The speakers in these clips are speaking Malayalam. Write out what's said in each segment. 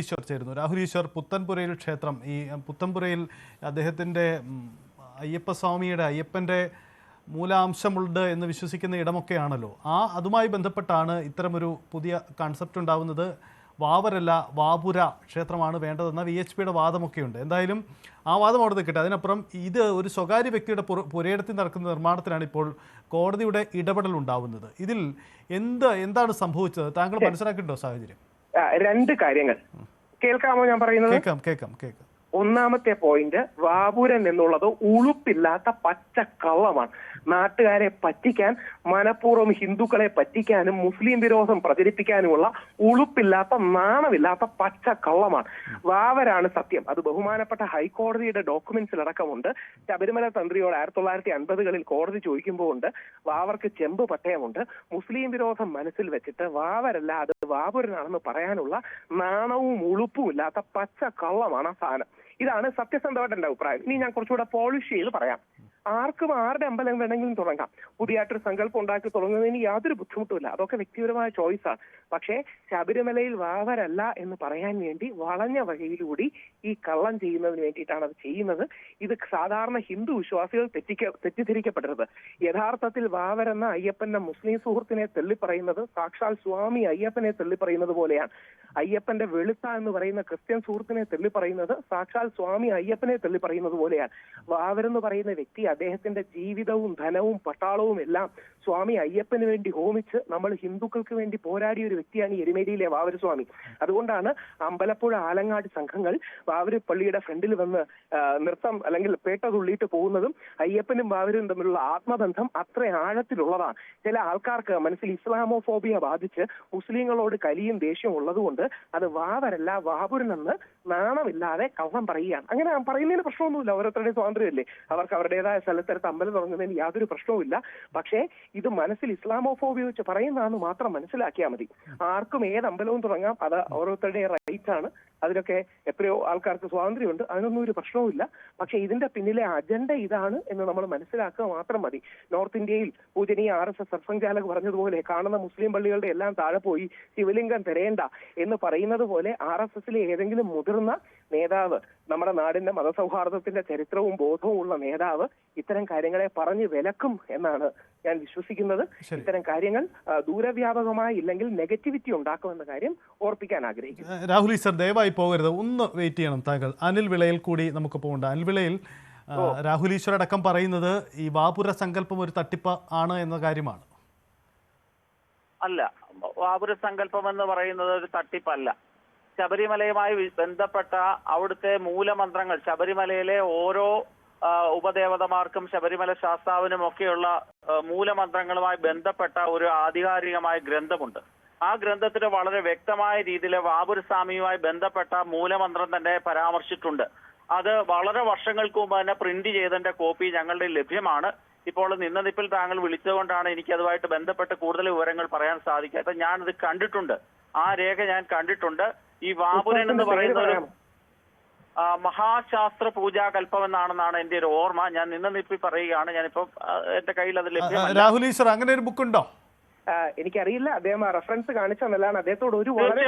ഈശ്വർ ചേരുന്നു. രാഹുൽ ഈശ്വർ പുത്തൻപുരയിൽ ക്ഷേത്രം. ഈ പുത്തൻപുരയിൽ അദ്ദേഹത്തിന്റെ അയ്യപ്പ അയ്യപ്പസ്വാമിയുടെ അയ്യപ്പന്റെ മൂലാംശമുണ്ട് എന്ന് വിശ്വസിക്കുന്ന ഇടമൊക്കെയാണല്ലോ. ആ അതുമായി ബന്ധപ്പെട്ടാണ് ഇത്തരമൊരു പുതിയ കൺസെപ്റ്റ് ഉണ്ടാവുന്നത്. വാവരല്ല വാപുര ക്ഷേത്രമാണ് വേണ്ടതെന്ന വി എച്ച് പിയുടെ വാദമൊക്കെയുണ്ട്. എന്തായാലും ആ വാദം അവിടെ നിൽക്കട്ടെ അതിനപ്പുറം ഇത് ഒരു സ്വകാര്യ വ്യക്തിയുടെ പുരയിടത്തിൽ നടക്കുന്ന നിർമ്മാണത്തിനാണ് ഇപ്പോൾ കോടതിയുടെ ഇടപെടൽ ഉണ്ടാവുന്നത്. ഇതിൽ എന്ത് എന്താണ് സംഭവിച്ചത്? താങ്കൾ മനസ്സിലാക്കിയിട്ടുണ്ടോ സാഹചര്യം? രണ്ട് കാര്യങ്ങൾ. കേൾക്കാമോ ഞാൻ പറയുന്നത്? കേൾക്കാം കേൾക്കാം കേൾക്കാം. ഒന്നാമത്തെ പോയിന്റ് വാപുരൻ എന്നുള്ളത് ഉളുപ്പില്ലാത്ത പച്ച കള്ളമാണ് നാട്ടുകാരെ പറ്റിക്കാൻ മനഃപൂർവം ഹിന്ദുക്കളെ പറ്റിക്കാനും മുസ്ലിം വിരോധം പ്രചരിപ്പിക്കാനുമുള്ള ഉളുപ്പില്ലാത്ത നാണമില്ലാത്ത പച്ച കള്ളമാണ് വാവരാണ് സത്യം. അത് ബഹുമാനപ്പെട്ട ഹൈക്കോടതിയുടെ ഡോക്യുമെന്റ്സിൽ അടക്കമുണ്ട് ശബരിമല തന്ത്രിയോട് ആയിരത്തി തൊള്ളായിരത്തി അൻപതുകളിൽ കോടതി ചോദിക്കുമ്പോൾ ഉണ്ട് വാവർക്ക് ചെമ്പ് പട്ടയമുണ്ട്. മുസ്ലിം വിരോധം മനസ്സിൽ വെച്ചിട്ട് വാവരല്ല അത് വാപുരനാണെന്ന് പറയാനുള്ള നാണവും ഉളുപ്പും ഇല്ലാത്ത പച്ച കള്ളമാണ് ആ സാധനം. ഇതാണ് സത്യസന്ധമായിട്ട് എന്റെ അഭിപ്രായം. ഇനി ഞാൻ കുറച്ചുകൂടെ പോളിഷ് ചെയ്ത് പറയാം. ആർക്കും ആരുടെ അമ്പലം വേണമെങ്കിലും തുടങ്ങാം. പുതിയതായിട്ടൊരു സങ്കല്പം ഉണ്ടാക്കി തുടങ്ങുന്നതിന് യാതൊരു ബുദ്ധിമുട്ടുമില്ല. അതൊക്കെ വ്യക്തിപരമായ ചോയ്സാണ് പക്ഷേ ശബരിമലയിൽ വാവരല്ല എന്ന് പറയാൻ വേണ്ടി വളഞ്ഞ വഴിയിലൂടി ഈ കള്ളം ചെയ്യുന്നതിന് വേണ്ടിയിട്ടാണ് അത് ചെയ്യുന്നത്. ഇത് സാധാരണ ഹിന്ദു വിശ്വാസികൾ തെറ്റിക്ക തെറ്റിദ്ധരിക്കപ്പെടരുത്. യഥാർത്ഥത്തിൽ വാവരെന്ന അയ്യപ്പന്റെ മുസ്ലിം സുഹൃത്തിനെ തള്ളിപ്പറയുന്നത് സാക്ഷാൽ സ്വാമി അയ്യപ്പനെ തള്ളിപ്പറയുന്നത് പോലെയാണ്. അയ്യപ്പന്റെ വെളുത്ത എന്ന് പറയുന്ന ക്രിസ്ത്യൻ സുഹൃത്തിനെ തള്ളിപ്പറയുന്നത് സാക്ഷാൽ സ്വാമി അയ്യപ്പനെ തള്ളിപ്പറയുന്നത് പോലെയാണ്. വാവരെന്ന് പറയുന്ന വ്യക്തി അദ്ദേഹത്തിന്റെ ജീവിതവും ധനവും പട്ടാളവും എല്ലാം സ്വാമി അയ്യപ്പന് വേണ്ടി ഹോമിച്ച് നമ്മൾ ഹിന്ദുക്കൾക്ക് വേണ്ടി പോരാടിയ ഒരു വ്യക്തിയാണ് എരുമേലിയിലെ വാവരസ്വാമി. അതുകൊണ്ടാണ് അമ്പലപ്പുഴ ആലങ്ങാട് സംഘങ്ങൾ വാവരപ്പള്ളിയുടെ ഫ്രണ്ടിൽ വന്ന് നൃത്തം അല്ലെങ്കിൽ പേട്ട തുള്ളിയിട്ട് പോകുന്നതും അയ്യപ്പനും വാവരും തമ്മിലുള്ള ആത്മബന്ധം അത്ര ആഴത്തിലുള്ളതാണ്. ചില ആൾക്കാർക്ക് മനസ്സിൽ ഇസ്ലാമോഫോബിയ ബാധിച്ച് മുസ്ലിങ്ങളോട് കലിയും ദേഷ്യവും ഉള്ളതുകൊണ്ട് അത് വാവരല്ല വാപുരനെന്ന് നാണമില്ലാതെ കള്ളം പറയുകയാണ്. അങ്ങനെ പറയുന്നതിന് പ്രശ്നമൊന്നുമില്ല. ഓരോരുത്തരുടെയും സ്വാതന്ത്ര്യമല്ലേ അവർക്ക് അവരുടേതായ സ്ഥലത്തെടുത്ത് അമ്പലം തുടങ്ങുന്നതിന് യാതൊരു പ്രശ്നവുമില്ല. പക്ഷേ ഇത് മനസ്സിൽ ഇസ്ലാമോഫോബിയ വെച്ച് പറയുന്നതാണെന്ന് മാത്രം മനസ്സിലാക്കിയാൽ മതി. ആർക്കും ഏത് അമ്പലവും തുടങ്ങാം. അത് ഓരോരുത്തരുടെയും റൈറ്റ് ആണ്. അതിലൊക്കെ എത്രയോ ആൾക്കാർക്ക് സ്വാതന്ത്ര്യമുണ്ട്. അതിനൊന്നും ഒരു പ്രശ്നവുമില്ല. പക്ഷെ ഇതിന്റെ പിന്നിലെ അജണ്ട ഇതാണ് എന്ന് നമ്മൾ മനസ്സിലാക്കുക മാത്രം മതി. നോർത്ത് ഇന്ത്യയിൽ പൂജനീയ ആർ എസ് എസ് സർസംഘാലക് പറഞ്ഞതുപോലെ കാണുന്ന മുസ്ലിം പള്ളികളുടെ എല്ലാം താഴെ പോയി ശിവലിംഗം തിരയേണ്ട എന്ന് പറയുന്നത് പോലെ ആർ എസ് എസിലെ ഏതെങ്കിലും മുതിർന്ന നേതാവ്. നമ്മുടെ നാടിന്റെ മതസൗഹാർദ്ദത്തിന്റെ ചരിത്രവും ബോധവും ഉള്ള നേതാവ് ഇത്തരം കാര്യങ്ങളെ പറഞ്ഞു വിലക്കും എന്നാണ് ഞാൻ വിശ്വസിക്കുന്നത്. ഇത്തരം കാര്യങ്ങൾ ദൂരവ്യാപകമായി ഇല്ലെങ്കിൽ നെഗറ്റിവിറ്റി ഉണ്ടാക്കുമെന്ന കാര്യം ഓർപ്പിക്കാൻ ആഗ്രഹിക്കുന്നു. രാഹുൽ ഈശ്വർ ദയവായി പോകരുത്. ഒന്ന് വെയിറ്റ് ചെയ്യണം താങ്കൾ. അനിൽ വിളയിൽ കൂടി നമുക്ക് പോകണ്ട. അനിൽ വിളയിൽ രാഹുൽ ഈശ്വർ അടക്കം പറയുന്നത് ഈ വാപുര സങ്കല്പം ഒരു തട്ടിപ്പ് ആണ് എന്ന കാര്യമാണ്. അല്ല വാപുര സങ്കല്പം എന്ന് പറയുന്നത് ഒരു തട്ടിപ്പല്ല. ശബരിമലയുമായി ബന്ധപ്പെട്ട അവിടുത്തെ മൂലമന്ത്രങ്ങൾ ശബരിമലയിലെ ഓരോ ഉപദേവതമാർക്കും ശബരിമല ശാസ്താവിനും ഒക്കെയുള്ള മൂലമന്ത്രങ്ങളുമായി ബന്ധപ്പെട്ട ഒരു ആധികാരികമായ ഗ്രന്ഥമുണ്ട്. ആ ഗ്രന്ഥത്തിൽ വളരെ വ്യക്തമായ രീതിയിൽ വാപുരസ്വാമിയുമായി ബന്ധപ്പെട്ട മൂലമന്ത്രം തന്നെ പരാമർശിച്ചിട്ടുണ്ട്. അത് വളരെ വർഷങ്ങൾക്ക് മുമ്പ് തന്നെ പ്രിന്റ് ചെയ്തതിന്റെ കോപ്പി ഞങ്ങളുടെ ലഭ്യമാണ്. ഇപ്പോൾ നിന്ന നിപ്പിൽ താങ്കൾ വിളിച്ചതുകൊണ്ടാണ് എനിക്ക് അതുമായിട്ട് ബന്ധപ്പെട്ട് കൂടുതൽ വിവരങ്ങൾ പറയാൻ സാധിക്കാത്തത്. ഞാനത് കണ്ടിട്ടുണ്ട്. ആ രേഖ ഞാൻ കണ്ടിട്ടുണ്ട്. ഈ വാപുരൻ എന്ന് പറയുന്ന ഒരു മഹാശാസ്ത്ര പൂജാ കൽപ്പം എന്നാണെന്നാണ് എന്റെ ഒരു ഓർമ്മ. ഞാൻ നിന്ന് നിപ്പി പറയുകയാണ്. ഞാനിപ്പോ എന്റെ കയ്യിൽ അത് ലഭ്യമാണ് രാഹുൽ ഈശ്വർ അങ്ങനെ ഒരു ബുക്ക് ഉണ്ടോ എനിക്കറിയില്ല. അദ്ദേഹം റെഫറൻസ് കാണിച്ചെന്നല്ലാണ് അദ്ദേഹത്തോട് ഒരു വളരെ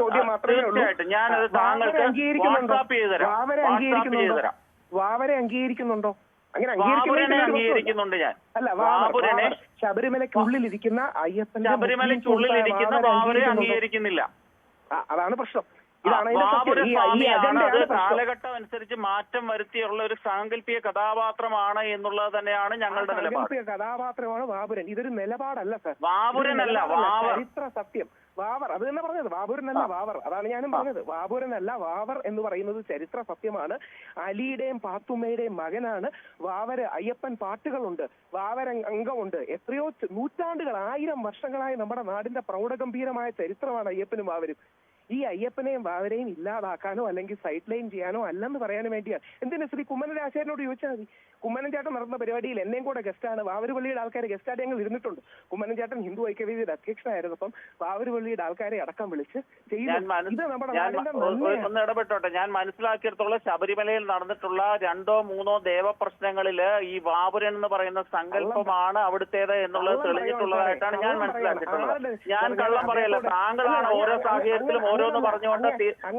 ചോദ്യം മാത്രമേ ഉള്ളൂ. ഞാനത് താങ്കൾക്ക് വാവരെ അംഗീകരിക്കുന്നുണ്ടോ. വാവരെ അംഗീകരിക്കുന്നുണ്ടോ? വാവരെ അംഗീകരിക്കുന്നുണ്ടോ? അങ്ങനെ അംഗീകരിക്കുന്നുണ്ട് ഞാൻ. അല്ല വാവർ. ശബരിമലയ്ക്കുള്ളിൽ ഇരിക്കുന്ന അയ്യപ്പൻ ശബരിമലയ്ക്കുള്ളിൽ ഇരിക്കുന്ന വാവരെ അംഗീകരിക്കുന്നില്ല. അതാണ് പ്രശ്നം. കാലഘട്ടം അനുസരിച്ച് മാറ്റം വരുത്തിയുള്ള ഒരു സാങ്കല്പിക കഥാപാത്രമാണ് എന്നുള്ളത് തന്നെയാണ് ഞങ്ങളുടെ നിലപാട്. കഥാപാത്രമാണ് ബാബുരൻ. ഇതൊരു നിലപാടല്ല സർ. ബാബുരൻ അല്ല. ചരിത്ര സത്യം. വാവർ. അത് തന്നെ പറഞ്ഞത്. വാപുരനല്ല വാവർ. അതാണ് ഞാനും പറഞ്ഞത്. വാപുരനല്ല വാവർ എന്ന് പറയുന്നത് ചരിത്ര സത്യമാണ്. അലിയുടെയും പാത്തുമ്മയുടെയും മകനാണ്. വാവര് അയ്യപ്പൻ പാട്ടുകളുണ്ട്. വാവര അംഗമുണ്ട്. എത്രയോ നൂറ്റാണ്ടുകൾ ആയിരം വർഷങ്ങളായി നമ്മുടെ നാടിന്റെ പ്രൗഢഗംഭീരമായ ചരിത്രമാണ് അയ്യപ്പനും വാവരും. ഈ അയ്യപ്പനെയും വാവരെയും ഇല്ലാതാക്കാനോ അല്ലെങ്കിൽ സൈഡ് ലൈൻ ചെയ്യാനോ അല്ലെന്ന് പറയാൻ വേണ്ടിയാണ്. എന്തിനാ ശ്രീ കുമ്മന ആശാരനോട് ചോദിച്ചാൽ മതി? കുമ്മനം ചേട്ടൻ നടന്ന പരിപാടിയിൽ എന്നെയും കൂടെ ഗസ്റ്റാണ് വാവരുപള്ളിയുടെ ആൾക്കാർ ഗസ്റ്റായിട്ട് ഞങ്ങൾ ഇരുന്നിട്ടുണ്ട്. കുമ്മനം ചേട്ടൻ ഹിന്ദു ഐക്യവേദിയുടെ അധ്യക്ഷനായിരുന്നു. അപ്പം വാവരുപള്ളിയുടെ ആൾക്കാരെ അടക്കം വിളിച്ച് ഒന്ന് ഇടപെട്ടോട്ടെ. ഞാൻ മനസ്സിലാക്കിയിടത്തോളം ശബരിമലയിൽ നടന്നിട്ടുള്ള രണ്ടോ മൂന്നോ ദേവപ്രശ്നങ്ങളിൽ ഈ വാപുരൻ എന്ന് പറയുന്ന സങ്കല്പമാണ് അവിടുത്തേത് എന്നുള്ളത് തെളിഞ്ഞിട്ടുള്ളതായിട്ടാണ് ഞാൻ മനസ്സിലാക്കിയിട്ടുള്ളത്. ഞാൻ കള്ളം പറയല്ല താങ്കളാണ് ഓരോ സാഹചര്യത്തിലും ഓരോ ഓരോന്ന് പറഞ്ഞുകൊണ്ട്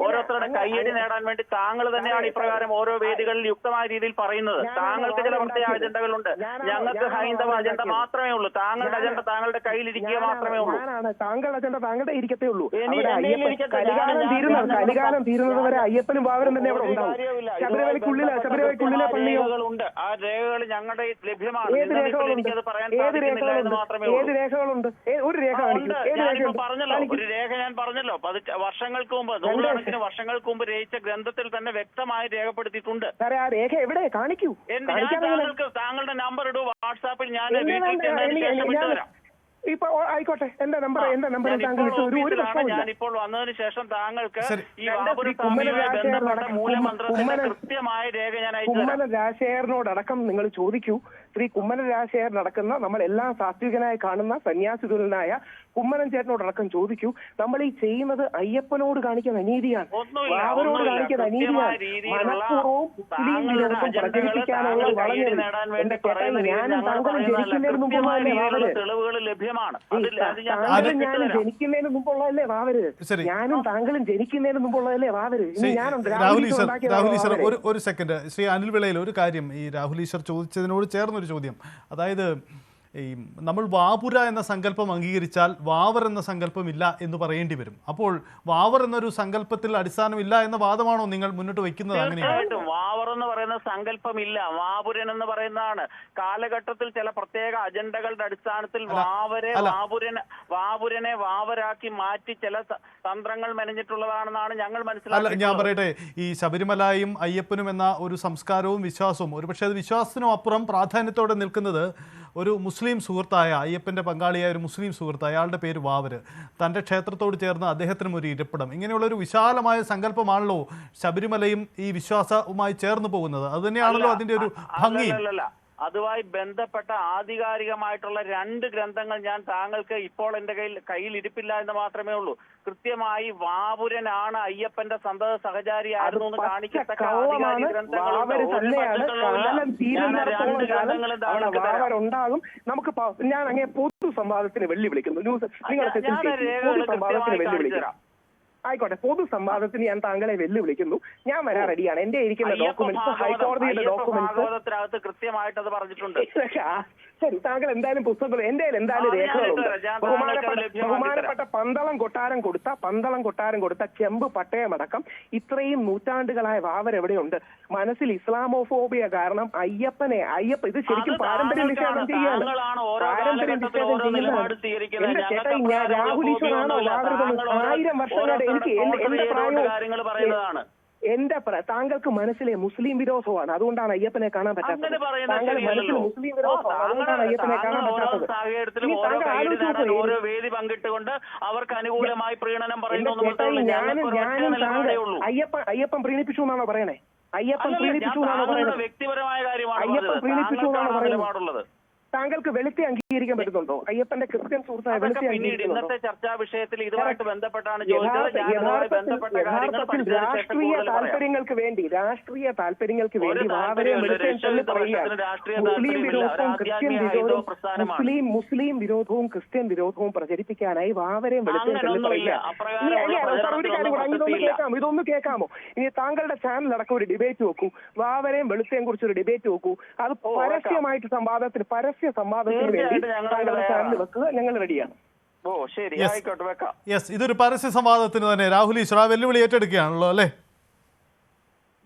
ഓരോരുത്തരുടെ കയ്യടി നേടാൻ വേണ്ടി താങ്കൾ തന്നെയാണ് ഇപ്രകാരം ഓരോ വേദികളിൽ യുക്തമായ രീതിയിൽ പറയുന്നത്. താങ്കൾക്ക് ചില പ്രത്യേക അജണ്ടകളുണ്ട്. ഞങ്ങൾക്ക് ഹൈന്ദവ അജണ്ട മാത്രമേ ഉള്ളൂ. താങ്കളുടെ അജണ്ട താങ്കളുടെ കയ്യിൽ ഇരിക്കുക മാത്രമേ ഉള്ളൂ. താങ്കളുടെ അജണ്ട താങ്കളുടെ ഇരിക്കത്തേ ഉള്ളൂ. കലികാലം തീരുന്നത് വരെ അയ്യപ്പനും ബാബനും തന്നെ അവിടെ ഉണ്ടാവും. ശബരിമലയ്ക്കുള്ളിലെ ശബരിമലയ്ക്കുള്ളിലെ ബന്ധപ്പെട്ട ആ രേഖകൾ ഞങ്ങളുടെ ലഭ്യമാണ്. ഏത് രേഖകളുണ്ട്? ഏത് രേഖകളുണ്ട്? ഒരു രേഖ ഞാൻ ഏത് പറഞ്ഞല്ലോ. ഒരു രേഖ ഞാൻ പറഞ്ഞല്ലോ. വർഷങ്ങൾക്ക് മുമ്പ് നൂറുകണക്കിന് വർഷങ്ങൾക്ക് മുമ്പ് രചിച്ച ഗ്രന്ഥത്തിൽ തന്നെ വ്യക്തമായി രേഖപ്പെടുത്തിയിട്ടുണ്ട്. സാറേ ആ രേഖ എവിടെ കാണിക്കൂ. താങ്കൾക്ക് താങ്കളുടെ നമ്പർ ഇടൂ വാട്സാപ്പിൽ ഞാൻ വീട്ടിൽ ചെന്നതിന് ശേഷം ഞാൻ- വിട്ടുതരാം. ഇപ്പൊ ആയിക്കോട്ടെ. എന്റെ നമ്പർ എന്റെ നമ്പർ താങ്കൾ ഒരു ഞാൻ ഇപ്പോൾ വന്നതിന് ശേഷം താങ്കൾക്ക് ഈ ബന്ധപ്പെട്ട മൂലമന്ത്രത്തിന്റെ കൃത്യമായ രേഖ ഞാൻ കുമ്മന രാജശേഖരനോടക്കം നിങ്ങൾ ചോദിക്കൂ. ശ്രീ കുമ്മന രാജശേഖരൻ നടക്കുന്ന നമ്മൾ എല്ലാ സാത്വികനായി കാണുന്ന സന്യാസിതുലനായ കുമ്മനം ചേട്ടനോടടക്കം ചോദിക്കൂ. നമ്മൾ ഈ ചെയ്യുന്നത് അയ്യപ്പനോട് കാണിക്കുന്ന അനീതിയാണ്. അവരോട്. കാണിക്കുന്ന അനീതിയാണ്. മനഃപൂർവം മുസ്ലിം വിരോധം പ്രചരിപ്പിക്കാനുള്ള വളഞ്ഞത് നേടാൻ വേണ്ടി എന്റെ ചേട്ടാ പറയുന്ന രീതിയിൽ ഞാനും താങ്കളും ജനിക്കുന്നതിന് മുമ്പുള്ളതല്ലേ വാവര്? ഞാനും. ജനിക്കുന്നതിന് മുമ്പുള്ളതല്ലേ വാവര്. ഞാനും താങ്കളും ജനിക്കുന്നതിന് മുമ്പുള്ളതല്ലേ വാവര്? ഞാനുണ്ട്. രാഹുൽ ഈശ്വർ രാഹുൽ ഈശ്വർ ഒരു ഒരു സെക്കൻഡ് ശ്രീ അനിൽ വിളയിൽ ഒരു കാര്യം ഈ രാഹുൽ ഈശ്വർ ചോദിച്ചതിനോട് ചേർന്നൊരു ചോദ്യം. അതായത് ഈ നമ്മൾ വാപുര എന്ന സങ്കല്പം അംഗീകരിച്ചാൽ വാവർ എന്ന സങ്കല്പമില്ല എന്ന് പറയേണ്ടി വരും. അപ്പോൾ വാവർ എന്നൊരു സങ്കല്പത്തിൽ അടിസ്ഥാനമില്ല എന്ന വാദമാണോ നിങ്ങൾ മുന്നോട്ട് അങ്ങനെയാണ് വാവർ എന്ന് പറയുന്ന സങ്കല്പമില്ല. വാപുരൻ എന്ന് പറയുന്നതാണ്. കാലഘട്ടത്തിൽ ചില പ്രത്യേക അജണ്ടകളുടെ അടിസ്ഥാനത്തിൽ വാവരെ വാപുരൻ വാപുരനെ വാവരാക്കി മാറ്റി ചില തന്ത്രങ്ങൾ മെനഞ്ഞിട്ടുള്ളതാണെന്നാണ് ഞങ്ങൾ മനസ്സിലാക്കുന്നത് ഞാൻ പറയട്ടെ. ഈ ശബരിമലയും അയ്യപ്പനും എന്ന ഒരു സംസ്കാരവും വിശ്വാസവും ഒരുപക്ഷെ അത് വിശ്വാസത്തിനും അപ്പുറം പ്രാധാന്യത്തോടെ നിൽക്കുന്നത് ഒരു മുസ്ലിം സുഹൃത്തായ അയ്യപ്പന്റെ പങ്കാളിയായ ഒരു മുസ്ലിം സുഹൃത്ത് അയാളുടെ പേര് വാവര്. തന്റെ ക്ഷേത്രത്തോട് ചേർന്ന് അദ്ദേഹത്തിനും ഒരു ഇരിപ്പിടം. ഇങ്ങനെയുള്ള ഒരു വിശാലമായ സങ്കല്പമാണല്ലോ ശബരിമലയും ഈ വിശ്വാസവുമായി ചേർന്ന് പോകുന്നത്. അത് തന്നെയാണല്ലോ അതിന്റെ ഒരു ഭംഗി. അതുമായി ബന്ധപ്പെട്ട ആധികാരികമായിട്ടുള്ള രണ്ട് ഗ്രന്ഥങ്ങൾ ഞാൻ താങ്കൾക്ക് ഇപ്പോൾ എന്റെ കയ്യിൽ കയ്യിൽ ഇരിപ്പില്ല എന്ന് മാത്രമേ ഉള്ളൂ. കൃത്യമായി വാപുരനാണ് അയ്യപ്പന്റെ സന്തത സഹചാരി ആയിരുന്നു എന്ന് കാണിക്കത്തക്ക ആധികാരിക ഗ്രന്ഥങ്ങൾ താങ്കൾക്ക് നമുക്ക് ഞാൻ അങ്ങനെ പൊതു സംവാദത്തിന് വെള്ളി വിളിക്കുന്നു ന്യൂസ് ആ രേഖകൾ പൊതു സംവാദത്തിന് കൃത്യമായി വെള്ളി കാണിച്ചു വിളിക്കുന്നു തരാം ആയിക്കോട്ടെ. പൊതു സംവാദത്തിന് ഞാൻ താങ്കളെ വെല്ലുവിളിക്കുന്നു. ഞാൻ വരാൻ റെഡിയാണ്. എന്റെ ഇരിക്കുന്ന ഡോക്യുമെന്റ് ഡോക്യുമെന്റ്സ് ഹൈക്കോടതിയുടെ ഡോക്യുമെന്റ് ഡോക്യുമെന്റ്സ് കൃത്യമായിട്ട് അത് പറഞ്ഞിട്ടുണ്ട്. ശരി താങ്കൾ എന്തായാലും പുസ്തകം എന്റെ കയ്യിൽ എന്തായാലും രേഖകളുണ്ട് ബഹുമാനപ്പെട്ട ബഹുമാനപ്പെട്ട പന്തളം കൊട്ടാരം കൊടുത്ത പന്തളം കൊട്ടാരം കൊടുത്ത ചെമ്പ് പട്ടയമടക്കം ഇത്രയും നൂറ്റാണ്ടുകളായ വാവർ എവിടെയുണ്ട്? മനസ്സിൽ ഇസ്ലാമോഫോബിയ കാരണം അയ്യപ്പനെ അയ്യപ്പ ഇത് ശരിക്കും പാരമ്പര്യം. നിഷേധം ചെയ്യാണ് പാരമ്പര്യം നിഷേധം. എന്റെ ചേട്ടാ ഞാൻ രാഹുൽ വാവർ ആയിരം വർഷങ്ങളുടെ എനിക്ക് എന്റെ പ്രായം പ്രായവും എന്റെ താങ്കൾക്ക് മനസ്സിലെ മുസ്ലിം വിരോധമാണ്. അതുകൊണ്ടാണ് അയ്യപ്പനെ കാണാൻ പറ്റാത്തത്. താങ്കൾ മനസ്സിൽ മുസ്ലിം വിരോധമാണ്. അതുകൊണ്ടാണ് അയ്യപ്പനെ കാണാൻ പറ്റാത്തത്. താങ്കൾ അവർക്ക് അനുകൂലമായി പ്രീണനം പറയുന്നു ഞാനും ഞാനും താങ്കൾ അയ്യപ്പൻ അയ്യപ്പൻ പ്രീണിപ്പിച്ചു എന്നാണോ പറയണേ? അയ്യപ്പൻ പ്രീണിപ്പിച്ചു എന്നാണോ പറയുന്നത് വ്യക്തിപരമായ കാര്യമാണ് അയ്യപ്പൻ. പ്രീണിപ്പിച്ചു എന്നാണോ പറയുന്നത്? താങ്കൾക്ക് വെളുത്തെ അംഗീകരിക്കാൻ പറ്റുന്നുണ്ടോ? അയ്യപ്പന്റെ ക്രിസ്ത്യൻ സുഹൃത്തായ വെളുത്തി ഇന്നത്തെ ചർച്ചാ വിഷയത്തിൽ ഇതുമായിട്ട് ബന്ധപ്പെട്ടാണ് യഥാർത്ഥത്തിൽ രാഷ്ട്രീയ താല്പര്യങ്ങൾക്ക് വേണ്ടി രാഷ്ട്രീയ താല്പര്യങ്ങൾക്ക് വേണ്ടി വാവരെ മുസ്ലിം. വിരോധവും ക്രിസ്ത്യൻ വിരോധവും മുസ്ലിം മുസ്ലിം വിരോധവും ക്രിസ്ത്യൻ വിരോധവും പ്രചരിപ്പിക്കാനായി വാവരെയും വെളുത്തേം തന്നെ അപ്രകാരമുള്ള ഇനി അങ്ങനെ സാർ ഒരു കാര്യം കൂടെ ഇതൊന്ന് കേൾക്കാമോ? ഇനി താങ്കളുടെ ചാനൽ അടക്കം ഒരു ഡിബേറ്റ് നോക്കൂ വാവരെയും വെളുത്തേയും കുറിച്ച് ഒരു ഡിബേറ്റ് നോക്കൂ അത് പരസ്യമായിട്ട് സംവാദത്തിൽ പരസ്യ സംവാദത്തിന് വേണ്ടി ഞങ്ങൾ താങ്കളുടെ ചാനൽ വെക്കുക ഞങ്ങൾ റെഡിയാണ് ഓ ശരി. ആയിക്കോട്ടെ വെക്കാം. യെസ് ഇതൊരു പരസ്യ സംവാദത്തിന് തന്നെ. രാഹുൽ ഈശ്വർ ആ വെല്ലുവിളി ഏറ്റെടുക്കുകയാണല്ലോ അല്ലേ?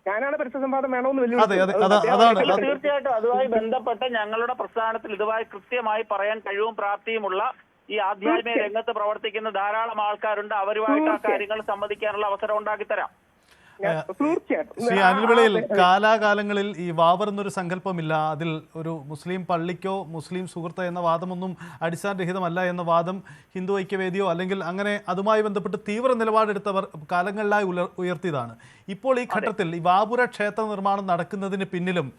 ഞാനാണ് പരസ്യ സംവാദം വേണമെന്ന് തീർച്ചയായിട്ടും. അതുമായി ബന്ധപ്പെട്ട് ഞങ്ങളുടെ പ്രസ്ഥാനത്തിൽ ഇതുമായി കൃത്യമായി പറയാൻ കഴിവും പ്രാപ്തിയുമുള്ള ഈ ആധ്യാത്മിക രംഗത്ത് പ്രവർത്തിക്കുന്ന ധാരാളം ആൾക്കാരുണ്ട്. അവരുമായിട്ട് ആ കാര്യങ്ങൾ സംവദിക്കാനുള്ള അവസരം ഉണ്ടാക്കി തരാം. ശ്രീ അനിൽ വിളയിൽ കാലാകാലങ്ങളിൽ ഈ വാവർ എന്നൊരു സങ്കല്പമില്ല. അതിൽ ഒരു മുസ്ലിം പള്ളിക്കോ മുസ്ലിം സുഹൃത്ത് എന്ന വാദമൊന്നും അടിസ്ഥാനരഹിതമല്ല എന്ന വാദം ഹിന്ദു ഐക്യവേദിയോ അല്ലെങ്കിൽ അങ്ങനെ അതുമായി ബന്ധപ്പെട്ട് തീവ്ര നിലപാടെടുത്തവർ കാലങ്ങളിലായി ഉയർത്തിയതാണ്. ഇപ്പോൾ ഈ ഘട്ടത്തിൽ ഈ വാപുര ക്ഷേത്ര നിർമ്മാണം നടക്കുന്നതിന് പിന്നിലും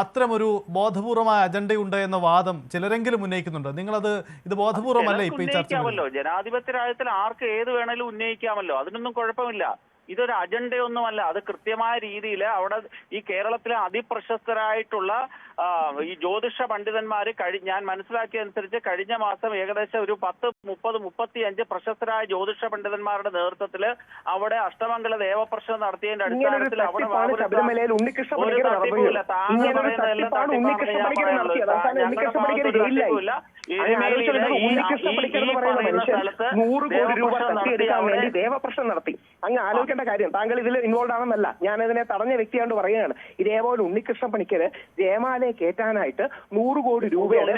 അത്തരമൊരു ബോധപൂർവമായ അജണ്ടയുണ്ട് എന്ന വാദം ചിലരെങ്കിലും ഉന്നയിക്കുന്നുണ്ട്. നിങ്ങളത് ഇത് ബോധപൂർവമല്ല ഇപ്പൊ ഈ ചർച്ച ജനാധിപത്യ രാജ്യത്തിൽ ആർക്ക് ഏത് വേണേലും ഉന്നയിക്കാമല്ലോ. അതിനൊന്നും കുഴപ്പമില്ല. ഇതൊരു അജണ്ടയൊന്നുമല്ല. അത് കൃത്യമായ രീതിയിൽ അവിടെ ഈ കേരളത്തിലെ അതിപ്രശസ്തരായിട്ടുള്ള ഈ ജ്യോതിഷ പണ്ഡിതന്മാർ കഴി ഞാൻ മനസ്സിലാക്കിയതനുസരിച്ച് കഴിഞ്ഞ മാസം ഏകദേശം ഒരു പത്ത് മുപ്പത് മുപ്പത്തി അഞ്ച് പ്രശസ്തരായ ജ്യോതിഷ പണ്ഡിതന്മാരുടെ നേതൃത്വത്തിൽ അവിടെ അഷ്ടമംഗല ദേവപ്രശ്നം നടത്തിയതിന്റെ അടിസ്ഥാനത്തിൽ അവിടെ ഒരു പണിക്കർ താങ്കൾ ഇങ്ങനൊരു പറയുന്ന എല്ലാ തട്ടിപ്പാണ് ഉണ്ണികൃഷ്ണ തട്ടിപ്പാണെന്ന് പണിക്കർ ഞാൻ നടത്തിയത്. അവസാനം പറയുന്നത്. ഉണ്ണികൃഷ്ണ ഞങ്ങളുടെ പണിക്കർ ഭാഗത്ത് ഒരു ജയിലിലായി തട്ടിപ്പുമില്ല. അങ്ങനെ ആലോചിച്ച് എരുമേലിയിലെ നോക്ക്, ഈ- ഉണ്ണികൃഷ്ണ ഈ- പണിക്കർ ഈ എന്ന് പറയുന്ന പറയുന്ന മനുഷ്യൻ സ്ഥലത്ത് നൂറ് കോടി രൂപ ദേവപ്രശ്നം നടത്തി. അങ്ങ് ആലോചിക്കേണ്ട കാര്യം താങ്കൾ ഇതിൽ ഇൻവോൾവ് ആണെന്നല്ല. ഞാനതിനെ തടഞ്ഞ വ്യക്തിയാണ്ട് പറയുകയാണ്. ഇതേപോലെ ഉണ്ണികൃഷ്ണ പണിക്കര് ജയമാലയെ കയറ്റാനായിട്ട് നൂറ് കോടി രൂപയുടെ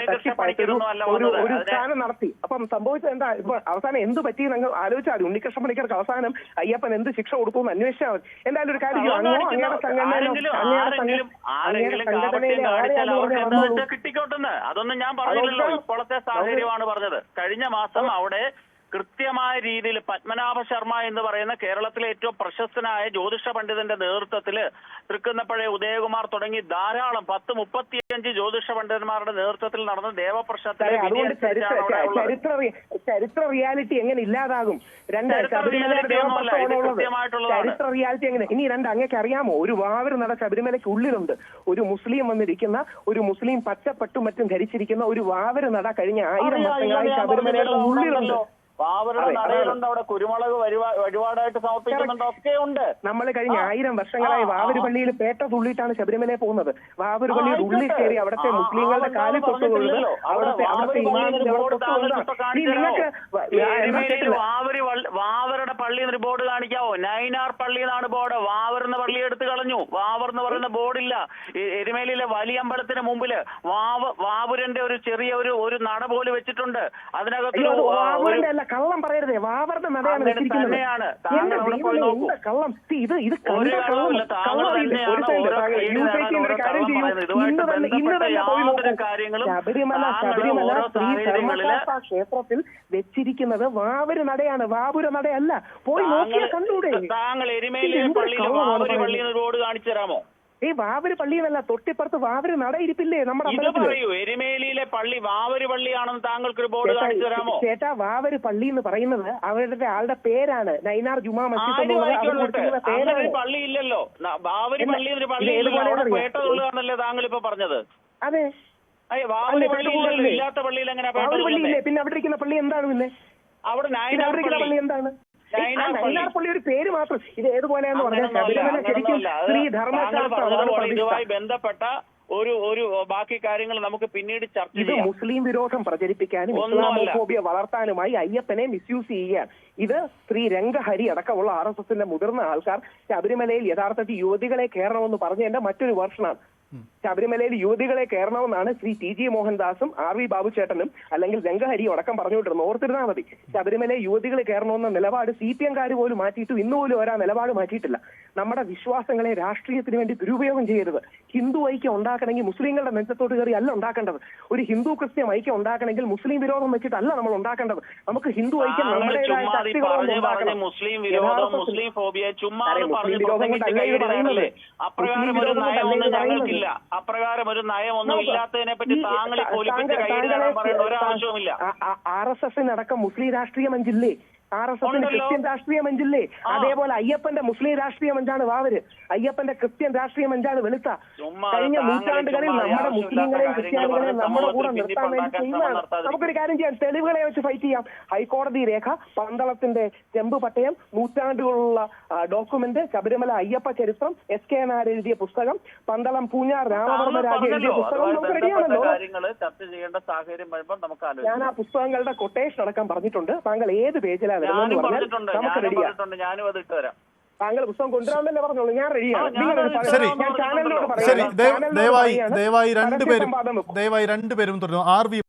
ഒരു ഒരു സ്ഥാനം നടത്തി. അപ്പം സംഭവിച്ചത് എന്താ? ഇപ്പൊ അവസാനം എന്ത് പറ്റി നിങ്ങൾ ആലോചിച്ചാൽ ഉണ്ണികൃഷ്ണ പണിക്കർക്ക് അവസാനം അയ്യപ്പൻ എന്ത് ശിക്ഷ കൊടുത്തു എന്ന് അന്വേഷിച്ചാൽ മതി. എന്തായാലും ഒരു കാര്യം. അങ്ങോ അങ്ങയുടെ സംഘടനയിലോ അങ്ങയുടെ കിട്ടിക്കോട്ടെന്ന്? അതൊന്നും ഞാൻ പറഞ്ഞില്ലല്ലോ. ഇപ്പോഴത്തെ സാഹചര്യമാണ് പറഞ്ഞത്. കഴിഞ്ഞ മാസം അവിടെ കൃത്യമായ രീതിയിൽ പത്മനാഭ ശർമ്മ എന്ന് പറയുന്ന കേരളത്തിലെ ഏറ്റവും പ്രശസ്തനായ ജ്യോതിഷ പണ്ഡിതന്റെ നേതൃത്വത്തിൽ തൃക്കുന്നപ്പഴയ ഉദയകുമാർ തുടങ്ങി ധാരാളം പത്ത് മുപ്പത്തിയഞ്ച് ജ്യോതിഷ പണ്ഡിതന്മാരുടെ നേതൃത്വത്തിൽ നടന്ന ദേവപ്രശ്നത്തിലെ അതുകൊണ്ട് ചരിത്ര റിയാലിറ്റി എങ്ങനെ ഇല്ലാതാകും? രണ്ട് ചരിത്ര റിയാലിറ്റി എങ്ങനെ? ഇനി രണ്ട് അങ്ങേക്ക് അറിയാമോ? ഒരു വാവർ നട ശബരിമലയ്ക്ക് ഉള്ളിലുണ്ട്. ഒരു മുസ്ലിം വന്നിരിക്കുന്ന ഒരു മുസ്ലിം പച്ചപ്പട്ടും മറ്റും ധരിച്ചിരിക്കുന്ന ഒരു വാവർ നട കഴിഞ്ഞ ആയിരം വർഷങ്ങളായി ശബരിമലയുടെ ഉള്ളിലുണ്ട്. നടയിലുണ്ട് അവിടെ കുരുമുളക് വഴിപാ- വഴിപാടായിട്ട് സമർപ്പിക്കുന്നുണ്ട് ഒക്കെ ഉണ്ട് നമ്മൾ കഴിഞ്ഞ ആയിരം വർഷങ്ങളായി വാവര് പള്ളിയിൽ പേട്ട തുള്ളിയിട്ടാണ് ശബരിമലയിൽ പോകുന്നത്. വാവര് ആ, പള്ളിയുടെ ഉള്ളിൽ. കയറി അവിടുത്തെ മുസ്ലിങ്ങളുടെ കാലിൽ. അവിടെ അവിടുത്തെ അവിടുത്തെ ഇമാമിന്റെ നിങ്ങൾക്ക് വാവരുടെ പള്ളി എന്നൊരു ബോർഡ് കാണിക്കാവോ? നൈനാർ പള്ളി എന്നാണ് ബോർഡ്. വാവർ എന്ന പള്ളി എടുത്തു കളഞ്ഞു. വാവർ എന്ന് പറയുന്ന ബോർഡില്ല. എരുമേലിയിലെ വലിയ അമ്പലത്തിന് മുമ്പിൽ വാവ വാവുരന്റെ ഒരു ചെറിയ ഒരു ഒരു നട പോലെ വെച്ചിട്ടുണ്ട്. അതിനകത്ത് വാവറിന്റെ അല്ല കള്ളം പറയരുതേ. വാവറിന്റെ നടയാണ് വെച്ചിരിക്കുന്നത് കള്ളം. ഇത് ഇത് കണ്ട കള്ളം ഒരു കാര്യം ചെയ്യൂ ഇന്ന് തന്നെ ഇന്ന് തന്നെ പോയി ശബരിമല ശബരിമല ശ്രീ ധർമ്മശാസ്ത്ര ക്ഷേത്രത്തിൽ വെച്ചിരിക്കുന്നത് വാവര് നടയാണ്. വാപുര നടയല്ല. പോയി നോക്കിയാൽ കണ്ടൂടെ താങ്കൾ എരുമേലി പള്ളിയിൽ വാവര് പള്ളിയിൽ റോഡ് വാവരി കാണിച്ചു തരാമോ? ഈ വാവര് പള്ളി എന്നല്ല തൊട്ടിപ്പുറത്ത് വാവര് നട ഇരിപ്പില്ലേ നമ്മുടെ പറയൂ എരുമേലിയിലെ പള്ളി വാവരി പള്ളിയാണെന്ന് താങ്കൾക്ക് ഒരു ബോർഡ് ചേട്ടാ, കാണിച്ചു തരാമോ? ചേട്ടാ വാവര് പള്ളി എന്ന് പറയുന്നത് അവരുടെ ആളുടെ പേരാണ്. നൈനാർ ജുമാ മസ്ജിദ് പള്ളി ഇല്ലല്ലോ വാവര് പള്ളി എന്നൊരു പള്ളി ഏത് ഇല്ലല്ലോ അവിടെ പോലെയാണെന്ന് പേട്ട അറിയാം. തുള്ളുകയാണല്ലേ താങ്കൾ ഇപ്പൊ പറഞ്ഞത് അതെ? ഇല്ലാത്ത പള്ളിയിൽ എങ്ങനെ പിന്നെ അവിടെ ഇരിക്കുന്ന പള്ളി എന്താണ് പിന്നെ? അവിടെ പള്ളി. പള്ളി എന്താണ്? ഈ ആ പള്ളി. ഒരു പേര് മാത്രം. ഇത് ഏതുപോലെയാന്ന് പറഞ്ഞാൽ ശബരിമല ശരിക്കും സ്ത്രീ ധർമ്മശാസ്ത്ര ബന്ധപ്പെട്ട ഒരു ഒരു ബാക്കി കാര്യങ്ങൾ നമുക്ക് പിന്നീട് ചർച്ച ഇത് മുസ്ലിം വിരോധം പ്രചരിപ്പിക്കാനും. ഇസ്ലാമോഫോബിയ വളർത്താനുമായി അയ്യപ്പനെ മിസ്യൂസ് ചെയ്യുകയാണ്. ഇത് ശ്രീ രംഗഹരി അടക്കമുള്ള ആർ എസ് എസിന്റെ മുതിർന്ന ആൾക്കാർ ശബരിമലയിൽ യഥാർത്ഥത്തിൽ യുവതികളെ കയറണമെന്ന് പറഞ്ഞതിന്റെ മറ്റൊരു വേർഷനാണ് ശബരിമലയിൽ യുവതികളെ കയറണമെന്നാണ് ശ്രീ ടി ജി മോഹൻദാസും ആർ വി ബാബുചേട്ടനും അല്ലെങ്കിൽ രംഗഹരിയും അടക്കം പറഞ്ഞുകൊണ്ടിരുന്നത്. ഓർത്തിരുന്നാൽ മതി. ശബരിമലയിൽ യുവതികൾ കയറണമെന്ന നിലപാട് സി പി എംകാർ പോലും മാറ്റിയിട്ട് ഇന്ന് പോലും ഒരാ നിലപാട് മാറ്റിയിട്ടില്ല. നമ്മുടെ വിശ്വാസങ്ങളെ രാഷ്ട്രീയത്തിന് വേണ്ടി ദുരുപയോഗം ചെയ്യരുത്. ഹിന്ദു ഐക്യം ഉണ്ടാക്കണമെങ്കിൽ മുസ്ലിങ്ങളുടെ നെഞ്ചത്തോട് കയറി അല്ല ഉണ്ടാക്കേണ്ടത്. ഒരു ഹിന്ദു ക്രിസ്ത്യൻ ഐക്യം ഉണ്ടാക്കണമെങ്കിൽ മുസ്ലിം വിരോധം വെച്ചിട്ടല്ല നമ്മൾ ഉണ്ടാക്കേണ്ടത്. നമുക്ക് ഹിന്ദു ഐക്യം നമ്മുടെ നമ്മുടേതായ ശക്തികളോട് ഉണ്ടാക്കണം. മുസ്ലിം വിരോധം കൊണ്ടല്ല ഇത് പറയുന്നത്. മുസ്ലിം വിരോധം കൊണ്ടല്ല ഞങ്ങൾക്കില്ല അപ്രകാരം ഒരു നയമൊന്നും ഒന്നും ഇല്ലാത്തതിനെ പറ്റി താങ്കൾ ഈ താ- പൊലിപ്പിച്ച് താങ്കൾ- താങ്കളെ- പറയേണ്ട ഒരു ആവശ്യവുമില്ല. ആർ എസ് എസിനടക്കം മുസ്ലിം രാഷ്ട്രീയം മഞ്ചില്ലേ? ആർ എസ് എസിന് ക്രിസ്ത്യൻ രാഷ്ട്രീയ മഞ്ചില്ലേ? അതേപോലെ അയ്യപ്പന്റെ മുസ്ലിം രാഷ്ട്രീയ മഞ്ചാണ് വാവര്. അയ്യപ്പന്റെ ക്രിസ്ത്യൻ രാഷ്ട്രീയ മഞ്ചാണ് വെളുത്ത. കഴിഞ്ഞ നൂറ്റാണ്ടുകളിൽ നമ്മുടെ മുസ്ലിങ്ങളെയും ക്രിസ്ത്യാനികളെയും നമ്മുടെ കൂടെ നിർത്താൻ വേണ്ടി ചെയ്യുന്നതാണ്. നമുക്കൊരു കാര്യം ചെയ്യാം. തെളിവുകളെ വെച്ച് ഫൈറ്റ് ചെയ്യാം. ഹൈക്കോടതി രേഖ പന്തളത്തിന്റെ ചെമ്പ് പട്ടയം നൂറ്റാണ്ടുകളുള്ള ഡോക്യുമെന്റ് ശബരിമല അയ്യപ്പ ചരിത്രം എസ് കെ നായർ എഴുതിയ പുസ്തകം പന്തളം പൂഞ്ഞാർ രാമവർമ്മ രാജ എഴുതിയ പുസ്തകം നമുക്ക് റെഡിയാണല്ലോ ചർച്ച ചെയ്യേണ്ട സാഹചര്യം വരുമ്പോൾ നമുക്ക് ഞാൻ ആ പുസ്തകങ്ങളുടെ കൊട്ടേഷൻ അടക്കം പറഞ്ഞിട്ടുണ്ട്. താങ്കൾ ഏത് പേജിലാണ് വരുന്നതെന്ന് ഞാനും പറഞ്ഞാൽ പറഞ്ഞിട്ടുണ്ട് നമുക്ക് ഞാനും പറഞ്ഞിട്ടുണ്ട് ഞാനും അത് ഇട്ടുതരാം താങ്കൾ പുസ്തകം കൊണ്ടുവരാമെന്നല്ലേ പറഞ്ഞോളൂ ഞാൻ റെഡിയാണ് ദയവായി. ദയവായി രണ്ടുപേരും ദയവായി രണ്ടുപേരും തുടരും. R V